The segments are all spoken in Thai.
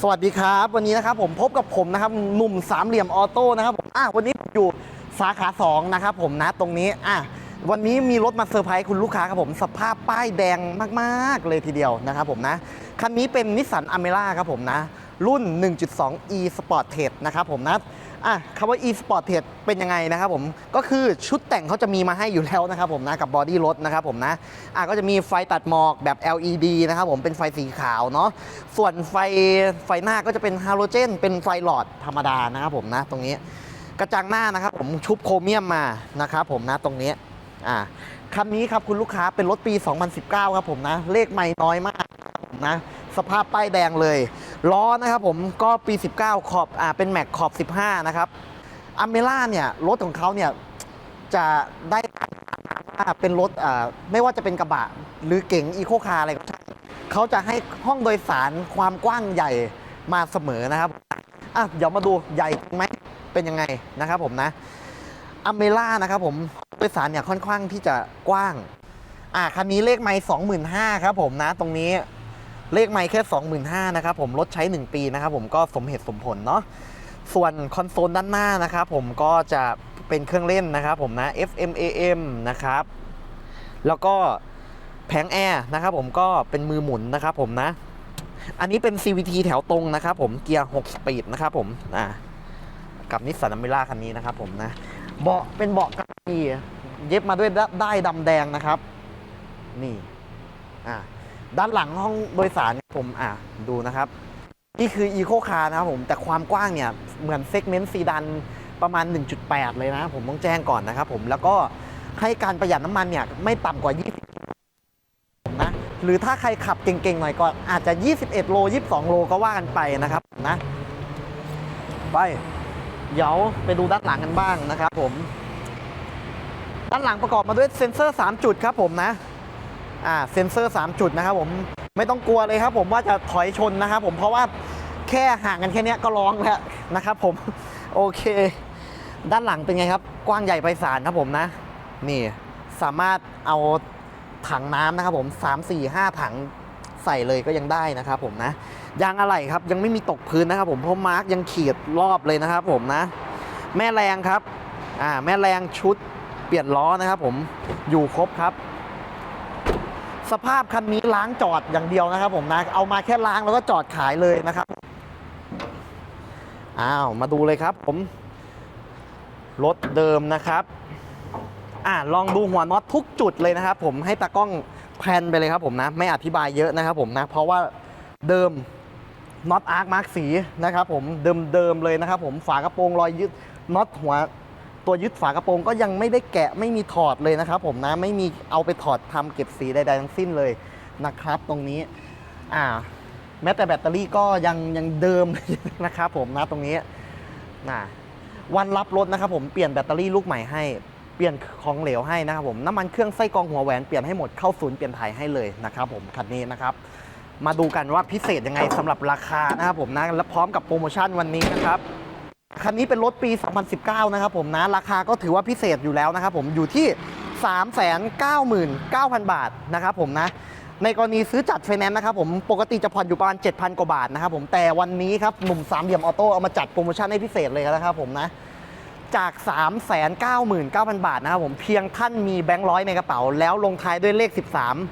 สวัสดีครับ วันนี้นะครับผมพบกับผมนะครับหนุ่มสามเหลี่ยมออโต้นะครับผมอะวันนี้ผมอยู่สาขา2นะครับผมนะตรงนี้อะวันนี้มีรถมาเซอร์ไพรส์คุณลูกค้าครับผมสภาพป้ายแดงมากๆเลยทีเดียวนะครับผมนะคันนี้เป็นนิสสันอเมร่าครับผมนะรุ่น 1.2 e Sportage นะครับผมนะ อะคำว่า e Sportage เป็นยังไงนะครับผมก็คือชุดแต่งเขาจะมีมาให้อยู่แล้วนะครับผมนะกับบอดี้รถนะครับผมนะอะก็จะมีไฟตัดหมอกแบบ LED นะครับผมเป็นไฟสีขาวเนาะส่วนไฟไฟหน้าก็จะเป็นฮาโลเจน เป็นไฟหลอดธรรมดานะครับผมนะตรงนี้กระจังหน้านะครับผมชุบโครเมียมมานะครับผมนะตรงนี้อ่าคันนี้ครับคุณลูกค้าเป็นรถปี 2019 ครับผมนะ เลขไม่น้อยมากนะ สภาพป้ายแดงเลย ล้อนะครับผมก็ปี 19 ขอบอ่าเป็นแม็กขอบ 15 นะครับอเมล่าเนี่ยรถของเขาเนี่ยจะได้ว่าเป็นรถอ่าไม่ว่าจะเป็นกระบะหรือเก๋งอีโคคาร์อะไรก็ช่างเขาจะให้ห้องโดยสารความกว้างใหญ่มาเสมอนะครับอะเดี๋ยวมาดูใหญ่ไหมเป็นยังไงนะครับผมนะอเมล่านะครับผมโดยสารเนี่ยค่อนข้างที่จะกว้าง อ่าคันนี้เลขไม้สองหมื่นห้าครับผมนะตรงนี้ เลขไม้แค่สองหมื่นห้านะครับผมรถใช้ 1 ปีนะครับผมก็สมเหตุสมผลเนาะส่วนคอนโซลด้านหน้านะครับผมก็จะเป็นเครื่องเล่นนะครับผมนะ FM AM นะครับแล้วก็แผงแอร์นะครับผมก็เป็นมือหมุนนะครับผมนะ อันนี้เป็น CVT แถวตรงนะครับผมเกียร์ 6 สปีดนะครับผมอ่ากับนิสสันอเมร่าคันนี้นะครับผมนะเบาะเป็นเบาะกระดีเย็บมาด้วยด้ได้ดำแดงนะครับ นี่อ่า ด้านหลังห้องโดยสารเนี่ยผมอ่าดูนะครับ นี่คืออีโคคาร์นะครับผมแต่ความกว้างเนี่ยเหมือนเซกเมนต์ซีดันประมาณ 1.8 เลยนะ ผมต้องแจ้งก่อนนะครับผมแล้วก็ให้การประหยัดน้ำมันเนี่ยไม่ต่ำกว่า 20นะหรือถ้าใครขับเก่งๆหน่อยก็อาจจะ 21 โล 22 โลก็ว่ากันไปนะครับนะไปเดี๋ยวไปดูด้านหลังกันบ้างนะครับผม ด้านหลังประกอบมาด้วยเซ็นเซอร์ 3 จุดครับผมนะ อ่าเซ็นเซอร์ 3 จุดนะครับผมไม่ต้องกลัวเลยครับผมว่าจะถอยชนนะครับผมเพราะว่าแค่ห่างกันแค่นี้ก็ร้องแล้วนะครับผมโอเค ด้านหลังเป็นไงครับ กว้างใหญ่ไพศาลครับผมนะ นี่สามารถเอาถังน้ำนะครับผม3 4 5 ถังใส่เลยก็ยังได้นะครับผมนะยางอะไหล่ครับยังไม่มีตกพื้นนะครับผมเพราะมาร์กยังขีดรอบเลยนะครับผมนะ แม่แรงครับอ่าแม่แรงชุดเปลี่ยนล้อนะครับผมอยู่ครบครับ สภาพคันนี้ล้างจอดอย่างเดียวนะครับผมนะเอามาแค่ล้างแล้วก็จอดขายเลยนะครับอ้าวมาดูเลยครับผมรถเดิมนะครับอ่าลองดูหัวน็อตทุกจุดเลยนะครับผมให้ตากล้องแพนไปเลยครับผมนะ ไม่อธิบายเยอะนะครับผมนะ เพราะว่าเดิมน็อตอาร์คมาร์กสีนะครับผมเดิมๆเลยนะครับผมฝากระโปรงรอยยึดน็อตหัว ตัวยึดฝากระโปรงก็ยังไม่ได้แกะไม่มีถอดเลยนะครับ ผมนะไม่มีเอาไปถอดทำเก็บสีใดๆทั้งสิ้นเลยนะครับ ตรงนี้อ่าแม้แต่แบตเตอรี่ก็ยังยังเดิมนะครับผมนะตรงนี้นะวันรับรถนะครับผมเปลี่ยนแบตเตอรี่ลูกใหม่ให้เปลี่ยนของเหลวให้นะครับผมน้ำมันเครื่องไส้กรองหัวแหวนเปลี่ยนให้หมดเข้าศูนย์เปลี่ยนถ่ายให้เลยนะครับผมคันนี้นะครับ มาดูกันว่าพิเศษยังไงสำหรับราคานะครับผมนะและพร้อมกับโปรโมชั่นวันนี้นะครับ คันนี้เป็นรถปี 2019 นะครับผมนะ ราคาก็ถือว่าพิเศษอยู่แล้วนะครับผมอยู่ที่ 399,000 บาทนะครับผมนะ ในกรณีซื้อจัดไฟแนนซ์นะครับผมปกติจะผ่อนอยู่ประมาณ 7,000 กว่าบาทนะครับผมแต่วันนี้ครับหนุ่มสามเหลี่ยมออโต้เอามาจัดโปรโมชั่นให้พิเศษเลยนะครับผมนะจาก 399,000 บาทนะครับผมเพียงท่านมีแบงค์ร้อยในกระเป๋า แล้วลงท้ายด้วยเลข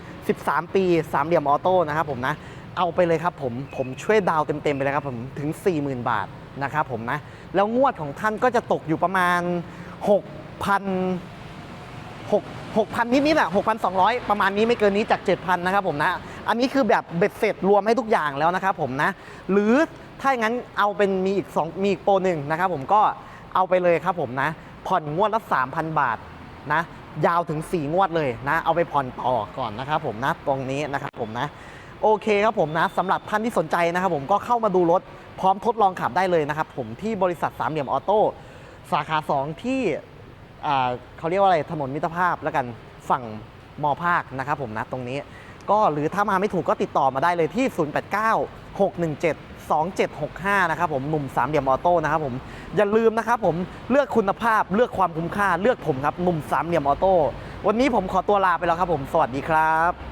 13 13 ปีสามเหลี่ยมออโต้นะครับผมนะ เอาไปเลยครับผม ผมช่วยดาวเต็มๆไปเลยครับผม ถึง 40,000 บาท นะครับผมนะ แล้วงวดของท่านก็จะตกอยู่ประมาณ 6,000 6 6,000 นิดๆอะ6,200 ประมาณนี้ไม่เกินนี้จาก 7,000 นะครับผมนะ อันนี้คือแบบเบ็ดเสร็จรวมให้ทุกอย่างแล้วนะครับผมนะ หรือถ้าอย่างนั้นเอาเป็นมีอีก 2 มีอีกโปรหนึ่งนะครับผมก็เอาไปเลยครับผมนะ ผ่อนงวดละ 3,000 บาทนะ ยาวถึง 4 งวดเลยนะ เอาไปผ่อนต่อก่อนนะครับผมนะ ตรงนี้นะครับผมนะ โอเคครับผมนะสำหรับท่านที่สนใจนะครับผมก็เข้ามาดูรถพร้อมทดลองขับได้เลยนะครับผมที่บริษัทสามเหลี่ยมออโต้สาขา 2 ที่เขาเรียกว่าอะไรถนนมิตรภาพแล้วกันฝั่งมอภาคนะครับผมนะตรงนี้ ก็หรือถ้ามาไม่ถูกก็ติดต่อมาได้เลยที่ 089 617 2765 นะครับผมหนุ่มสามเหลี่ยมออโต้นะครับผมอย่าลืมนะครับผมเลือกคุณภาพเลือกความคุ้มค่าเลือกผมครับหนุ่มสามเหลี่ยมออโต้วันนี้ผมขอตัวลาไปแล้วครับผมสวัสดีครับ